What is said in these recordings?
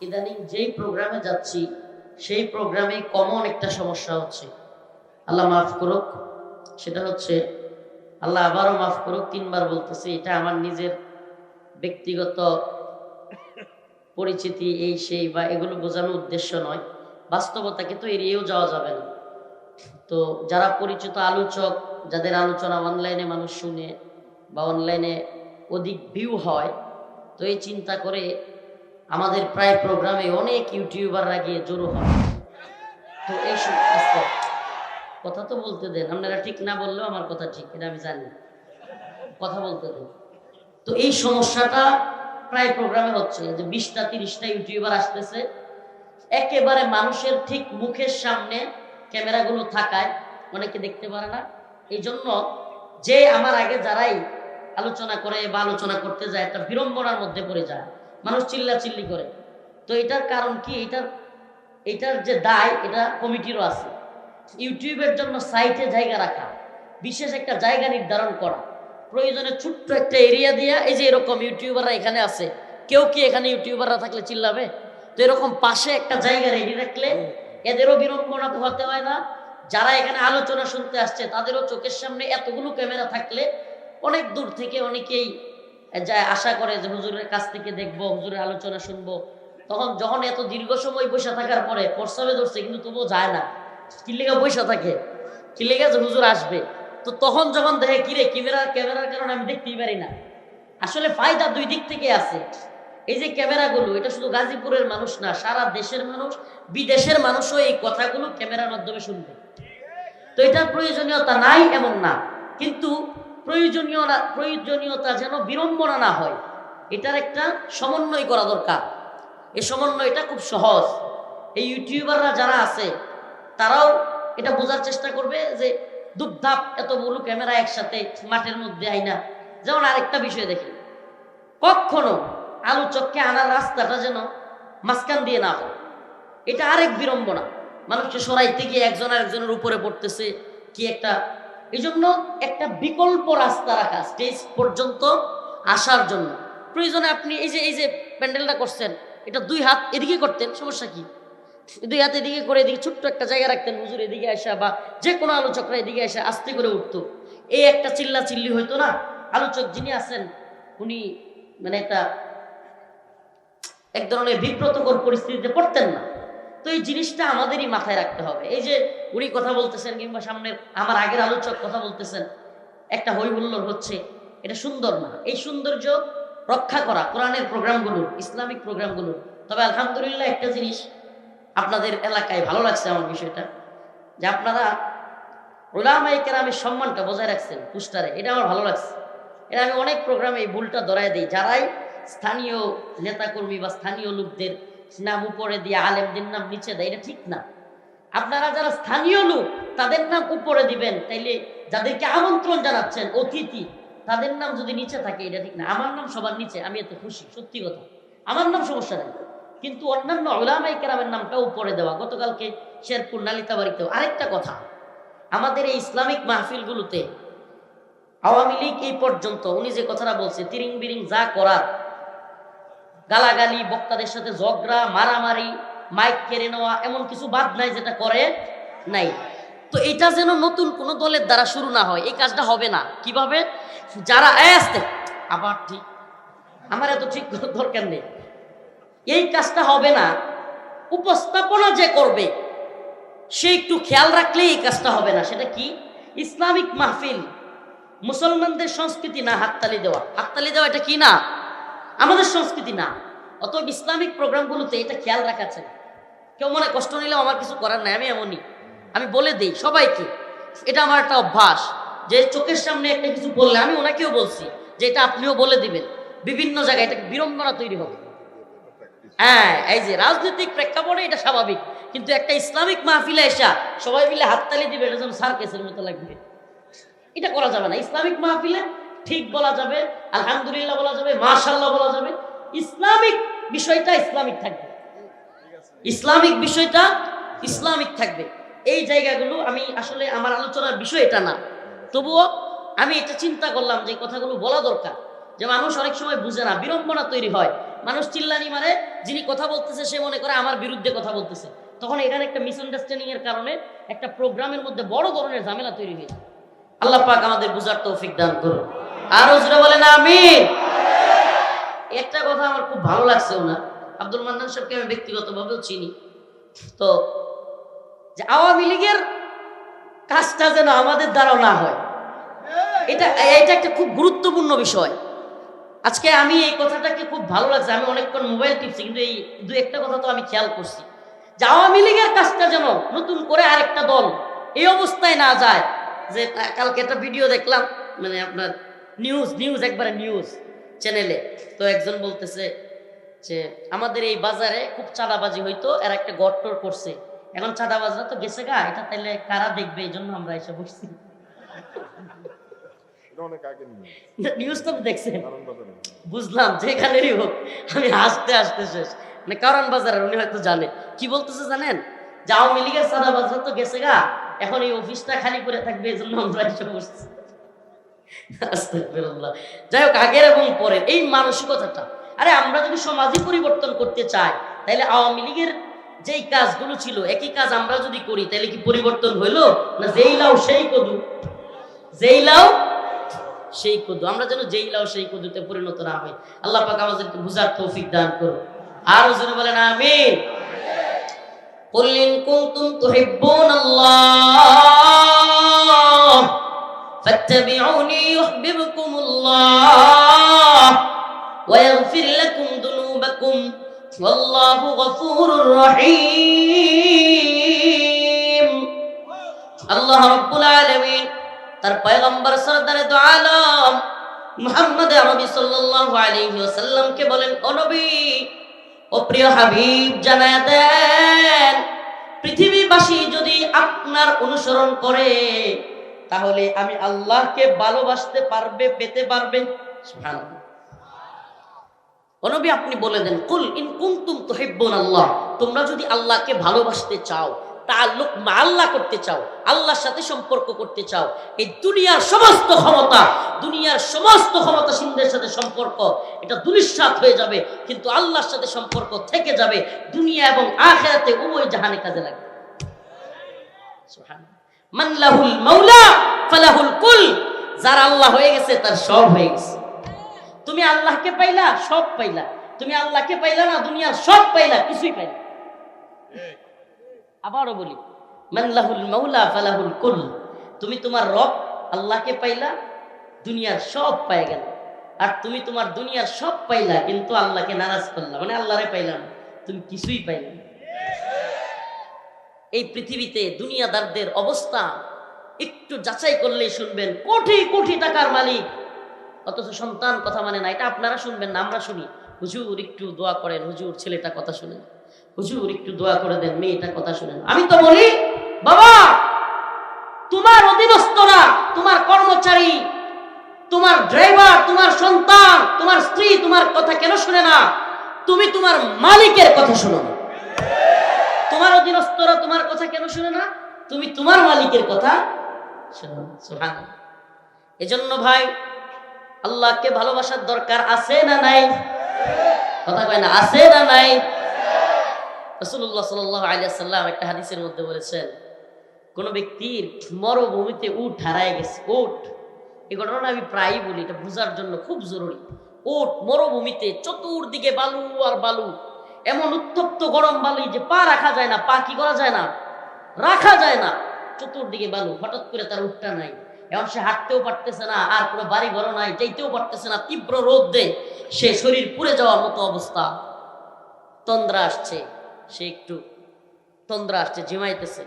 ইদানিং যেই প্রোগ্রামে যাচ্ছি, সেই প্রোগ্রামে কমন একটা সমস্যা হচ্ছে। আল্লাহ মাফ করুক, সেটা হচ্ছে আল্লাহ আবারও মাফ করুক, তিনবার বলতেছে, এটা আমার নিজের ব্যক্তিগত পরিচিতি, এই, সেই বা এগুলো বোঝানোর উদ্দেশ্য নয়। বাস্তবতাকে তো এড়িয়েও যাওয়া যাবে না। তো যারা পরিচিত আলোচক, যাদের আলোচনা অনলাইনে মানুষ শুনে বা অনলাইনে অধিক ভিউ হয়, তো এই চিন্তা করে আমাদের প্রায় প্রোগ্রামে অনেক ইউটিউবাররা গিয়ে জড়ো হয়। তো এই কথা তো বলতে দেন। আপনারা ঠিক না বললেও আমার কথা ঠিক, এটা আমি জানি। কথা বলতে দেন। তো এই সমস্যাটা প্রায় প্রোগ্রামে হচ্ছে। যে বিশটা, তিরিশটা ইউটিউবার আসতেছে, একেবারে মানুষের ঠিক মুখের সামনে ক্যামেরাগুলো থাকায় অনেকে দেখতে পারে না। এই জন্য যে আমার আগে যারাই আলোচনা করে বা আলোচনা করতে যায়, একটা বিড়ম্বনার মধ্যে পড়ে যায়। মানুষ চিল্লা চিল্লি করে। তো এটার কারণ কি? এটার এটার যে দায়, এটা কমিটিরও আছে। ইউটিউবের জন্য সাইটে জায়গা রাখা, বিশেষ একটা জায়গা নির্ধারণ করা, প্রয়োজনে ছোট্ট একটা এরিয়া দিয়া, এই যে এরকম ইউটিউবাররা এখানে আছে, কেউ কি এখানে ইউটিউবাররা থাকলে চিল্লাবে? তো এরকম পাশে একটা জায়গা রেডি রাখলে এদেরও বিড়ম্বনা হতে হয় না। যারা এখানে আলোচনা শুনতে আসছে, তাদেরও চোখের সামনে এতগুলো ক্যামেরা থাকলে অনেক দূর থেকে অনেকেই যায় আশা করে যে হুজুরের কাছ থেকে দেখব, হুজুরের আলোচনা শুনব। তখন যখন এত দীর্ঘ সময় বসে থাকার পরে প্রস্তাবে ধরছে, কিন্তু তবুও যায় না। কিল্লিগা বসে থাকে? কিল্লিগা যে হুজুর আসবে? তো তখন যখন দেখে কিরে ক্যামেরা, ক্যামেরার কারণে আমি দেখতেই পারি না। আসলে ফায়দা দুই দিক থেকে আছে। এই যে ক্যামেরাগুলো, এটা শুধু গাজীপুরের মানুষ না, সারা দেশের মানুষ, বিদেশের মানুষও এই কথাগুলো ক্যামেরার মাধ্যমে শুনবে। তো এটার প্রয়োজনীয়তা নাই, এমন না। কিন্তু প্রয়োজনীয় প্রয়োজনীয়তা যেন বিড়ম্বনা না হয়। এটার একটা সমন্বয় করা দরকার। এই সমন্বয়টা খুব সহজ। এই ইউটিউবাররা যারা আছে, তারাও এটা বোঝার চেষ্টা করবে যে, দুপধাপ এতগুলো ক্যামেরা একসাথে মাঠের মধ্যে আইনা। যেমন আরেকটা বিষয় দেখি। কখনো আলোচককে আনার রাস্তাটা যেন মাঝখান দিয়ে না হয়। এটা আরেক বিড়ম্বনা। মানুষকে সরাইতে গিয়ে একজন আরেকজনের উপরে পড়তেছে, কি একটা এই জন্য একটা বিকল্প রাস্তা রাখা স্টেজ পর্যন্ত আসার জন্য। প্রয়োজনে আপনি এই যে এই যে প্যান্ডেলটা করছেন, এটা দুই হাত এদিকে করতেন, সমস্যা কি? দুই হাত এদিকে করে এদিকে ছোট্ট একটা জায়গা রাখতেন, হুজুর এদিকে আসা বা যে কোনো আলোচকরা এদিকে আসা আস্তে করে উঠতো। এই একটা চিল্লা চিল্লি হইতো না? আলোচক যিনি আছেন, উনি মানে একটা এক ধরনের বিব্রতকর পরিস্থিতিতে পড়তেন না। তো এই জিনিসটা আমাদেরই মাথায় রাখতে হবে। এই যে উনি কথা বলতেছেন কিংবা সামনের আমার আগের আলোচক কথা বলতেছেন, একটা হই হৈহুল্লোর হচ্ছে, এটা সুন্দর না। এই সৌন্দর্য রক্ষা করা কোরআনের প্রোগ্রামগুলো, ইসলামিক প্রোগ্রামগুলো। তবে আলহামদুলিল্লাহ একটা জিনিস আপনাদের এলাকায় ভালো লাগছে আমার বিষয়টা, যে আপনারা ওলামাই কেরামের সম্মানটা বজায় রাখছেন পুস্টারে, এটা আমার ভালো লাগছে। এটা আমি অনেক প্রোগ্রামে এই ভুলটা ধরাই দিই, যারাই স্থানীয় নেতাকর্মী বা স্থানীয় লোকদের নাম উপরে দিয়ে আলেমদের নাম নিচে দেয়, এটা ঠিক না। আপনারা যারা স্থানীয় লোক, তাদের নাম উপরে দিবেন, তাইলে যাদেরকে আমন্ত্রণ জানাচ্ছেন, অতিথি, তাদের নাম যদি নিচে থাকে, এটা ঠিক না। আমার নাম সবার নিচে, আমি এত খুশি, সত্যি কথা। আমার নাম সমস্যা নেই। কিন্তু অন্যান্য ওলামাই কেরামের নামটা উপরে দেওয়া। গতকালকে শেরপুর নালিতাবাড়িতেও আরেকটা কথা। আমাদের এই ইসলামিক মাহফিলগুলোতে আওয়ামী লীগ এই পর্যন্ত, উনি যে কথাটা বলছে, তিরিং বিরিং যা করার গালাগালি, বক্তাদের সাথে ঝগড়া, মারামারি, মাইক কেড়ে নেওয়া, এমন কিছু বাদ নাই যেটা করে নাই। তো এটা যেন নতুন কোনো দলের দ্বারা শুরু না হয়, এই কাজটা হবে না। কীভাবে? যারা আসতে আবার ঠিক, আমার এত ঠিক দরকার নেই। এই কাজটা হবে না, উপস্থাপনা যে করবে, সে একটু খেয়াল রাখলে এই কাজটা হবে না। সেটা কি? ইসলামিক মাহফিল, মুসলমানদের সংস্কৃতি না হাততালি দেওয়া। হাততালি দেওয়া এটা কি না? আমাদের সংস্কৃতি না। অতএব ইসলামিক প্রোগ্রামগুলোতে এটা খেয়াল রাখা চাই কেউ মনে কষ্ট নিলেও আমার কিছু করার নাই, আমি এমনই। আমি বলে দিই সবাইকে, এটা আমার একটা অভ্যাস যে চোখের সামনে একটা কিছু বললে আমি ওনাকেও বলছি যে এটা আপনিও বলে দিবেন। বিভিন্ন জায়গায় এটা বিড়ম্বনা তৈরি হবে। হ্যাঁ এই যে রাজনৈতিক প্রেক্ষাপটে এটা স্বাভাবিক, কিন্তু একটা ইসলামিক মাহফিলে এসা সবাই মিলে হাততালি দিবে, এটা যেন সার্কেসের মতো লাগবে। এটা করা যাবে না। ইসলামিক মাহফিলে ঠিক বলা যাবে, আলহামদুলিল্লাহ বলা যাবে মাশাল্লাহ বলা যাবে। ইসলামিক বিষয়টা ইসলামিক থাকবে। ইসলামিক বিষয়টা ইসলামিক থাকবে। এই জায়গাগুলো আমি আসলে আমার আলোচনার বিষয় এটা না। তবুও আমি এটা চিন্তা করলাম যে কথাগুলো বলা দরকার। যে মানুষ অনেক সময় বুঝে না, বিড়ম্বনা তৈরি হয়। মানুষ চিল্লানি মারে যিনি কথা বলতেছে, সে মনে করে আমার বিরুদ্ধে কথা বলতেছে। তখন এখানে একটা মিসআন্ডারস্ট্যান্ডিং এর কারণে একটা প্রোগ্রামের মধ্যে বড় ধরনের ঝামেলা তৈরি হয়েছে আল্লাহ পাক আমাদের বুঝার তৌফিক দান করুন। আর ওজরা বলেন, আমিন। একটা কথা আমার খুব ভালো লাগছে ওনার। আব্দুল মান্নান সাহেবকে আমি ব্যক্তিগতভাবেও চিনি। তো যে আওয়ামী লীগের কাজটা যেন আমাদের দ্বারাও না হয়, এটা এটা একটা খুব গুরুত্বপূর্ণ বিষয়। আজকে আমি এই কথাটাকে খুব ভালো লাগছে, আমি অনেকক্ষণ মোবাইল টিপছি, কিন্তু এই দু একটা কথা তো আমি খেয়াল করছি। যে আওয়ামী লীগের কাজটা যেন নতুন করে আরেকটা দল এই অবস্থায় না যায়, যে কালকে একটা ভিডিও দেখলাম মানে আপনার নিউজ নিউজ একবারে নিউজ চ্যানেলে তো একজন বলতেছে যে আমাদের এই বাজারে খুব চাঁদাবাজি হইতো এরা একটা গট্টর করছে। এখন চাঁদাবাজরা তো গেছে গা এটা তাইলে কারা দেখবে? এই জন্য আমরা এসে বসছি। নিউজ তো দেখছেন বুঝলাম যেখানেরই হোক আমি হাসতে হাসতে শেষ। মানে কারণ বাজারের উনি হয়তো জানে। কি বলতেছে জানেন? যে আওয়ামী লীগের তো গেছে গা এখন এই অফিসটা খালি করে থাকবে এই জন্য আমরা এসে বসছি। যাই হোক আগের এবং পরের এই মানসিকতাটা আরে আমরা যদি সমাজই পরিবর্তন করতে চাই তাহলে আওয়ামী লীগের যেই কাজগুলো ছিল একই কাজ আমরা যদি করি তাহলে কি পরিবর্তন হইলো না যেই লাও সেই কদু যেই লাও সেই কদু আমরা যেন যেই লাও সেই কদুতে পরিণত না হই আল্লাহ পাক আমাদেরকে বুঝার তৌফিক দান করুন আর যেন বলেন আমিন قل إن كنتم تحبون الله فاتبعوني يحببكم الله ويغفر لكم ذنوبكم والله غفور رحيم আল্লাহ রব্বুল আলামিন তার পয়গম্বর সরদারে দু আলম মুহাম্মদ আরবি সাল্লাল্লাহু আলাইহি ওয়াসাল্লামকে বলেন ও নবী ও প্রিয় হাবিব জানায় দেন পৃথিবীবাসী যদি আপনার অনুসরণ করে তাহলে আমি আল্লাহকে ভালোবাসতে পারবে, পেতে পারবে? অনবী আপনি বলে দেন, কুল ইন কুনতুম তুহিব্বুন আল্লাহ। তোমরা যদি আল্লাহকে ভালোবাসতে চাও, তাআল্লুক মা আল্লাহ করতে চাও, আল্লাহর সাথে সম্পর্ক করতে চাও, এই দুনিয়ার সমস্ত ক্ষমতা, দুনিয়ার সমস্ত ক্ষমতাসীনদের সাথে সম্পর্ক, এটা দুলিশ্বাত হয়ে যাবে, কিন্তু আল্লাহর সাথে সম্পর্ক থেকে যাবে, দুনিয়া এবং আখেরাতে উভয় জাহানে কাজে লাগবে। সুবহানাল্লাহ। মান মাওলা ফালাহুল কুল। যার আল্লাহ হয়ে গেছে, তার সব হয়ে গেছে। তুমি আল্লাহকে পাইলা, সব পাইলা। তুমি আল্লাহকে পাইলা না, দুনিয়ার সব পাইলা, কিছুই পাইলা আবারও বলি মানলাহুল মাওলা ফালাহুল কুল। তুমি তোমার রব আল্লাহকে পাইলা, দুনিয়ার সব পাই গেল। আর তুমি তোমার দুনিয়ার সব পাইলা, কিন্তু আল্লাহকে নারাজ করলা। মানে আল্লাহরে পাইলা তুমি কিছুই পাইলা। এই পৃথিবীতে দুনিয়াদারদের অবস্থা একটু যাচাই করলেই শুনবেন, কোটি কোটি টাকার মালিক। অথচ সন্তান কথা মানে না, এটা আপনারা শুনবেন না, আমরা শুনি। হুজুর, একটু দোয়া করেন, হুজুর, ছেলেটা কথা শুনেন। হুজুর, একটু দোয়া করে দেন, মেয়েটা কথা শুনেন। আমি তো বলি, বাবা, তোমার অধীনস্থরা, তোমার কর্মচারী, তোমার ড্রাইভার, তোমার সন্তান, তোমার স্ত্রী, তোমার কথা কেন শুনে না? তুমি তোমার মালিকের কথা শোনো না। তোমার অধীনস্থরা তোমার কথা কেন শুনে না তুমি তোমার মালিকের কথা শোনো না। সুবহানাল্লাহ। এজন্য ভাই, আল্লাহকে ভালোবাসার দরকার আছে না নাই কথা কয় না, আছে না নাই রসুল্লাহ সাল্লাম একটা হাদিসের মধ্যে বলেছেন, কোন ব্যক্তির মরুভূমিতে উট হারায় গেছে উট এই ঘটনাটা আমি প্রায়ই বলি, এটা বোঝার জন্য খুব জরুরি উট মরুভূমিতে চতুর্দিকে বালু আর বালু এমন উত্তপ্ত গরম বালু যে পা রাখা যায় না, পা কি করা যায় না? রাখা যায় না। চতুর্দিকে বালু, হঠাৎ করে তার উঠটা নাই। এখন সে হাঁটতেও পারতেছে না, আর কোনো বাড়ি ঘর নাই, যাইতেও পারতেছে না, তীব্র রোদ দেয়। সে শরীর পুড়ে যাওয়ার মতো অবস্থা। তন্দ্রা আসছে, সে একটু তন্দ্রা আসছে জিমাইতেছে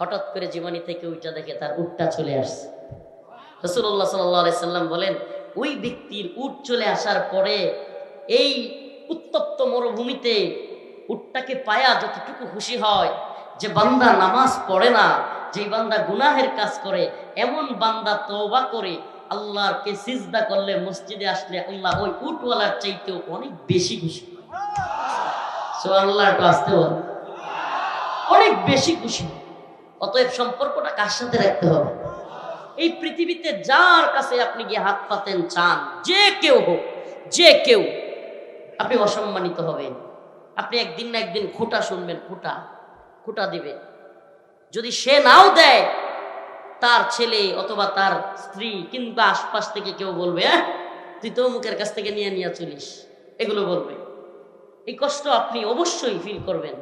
হঠাৎ করে জীবনী থেকে ওইটা দেখে তার উটটা চলে আসছে। রসুল্লাহ সাল্লাম বলেন, ওই ব্যক্তির উট চলে আসার পরে এই মরুভূমিতে উটটাকে পায়া যতটুকু খুশি হয়, যে বান্দা নামাজ পড়ে না যে বান্দা গুনাহের কাজ করে, এমন বান্দা তওবা করে, আল্লাহকে সিজদা করলে, মসজিদে আসলে আল্লাহ ওই উটওয়ালার চাইতেও অনেক বেশি খুশি বল। অনেক বেশি খুশি অতএব সম্পর্কটা কার সাথে রাখতে হবে? এই পৃথিবীতে যার কাছে আপনি গিয়ে হাত পাতেন, চান, যে কেউ হোক, যে কেউ আপনি অসম্মানিত হবেন। আপনি একদিন না একদিন খোটা শুনবেন খোটা খোটা দিবে। যদি সে নাও দেয় তার ছেলে অথবা তার স্ত্রী কিংবা আশপাশ থেকে কেউ বলবে "আহ, তুই তো মুখের কাছ থেকে নিয়ে নিয়ে চলিস। এগুলো বলবে। এই কষ্ট আপনি অবশ্যই ফিল করবেন।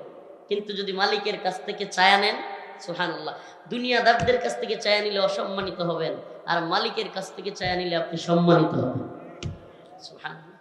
কিন্তু যদি মালিকের কাছ থেকে চায়া নেন সুহানাল্লাহ দুনিয়াদারদের কাছ থেকে চায়া নিলে অসম্মানিত হবেন। আর মালিকের কাছ থেকে চায়া নিলে আপনি সম্মানিত হবেন। সুবহানাল্লাহ।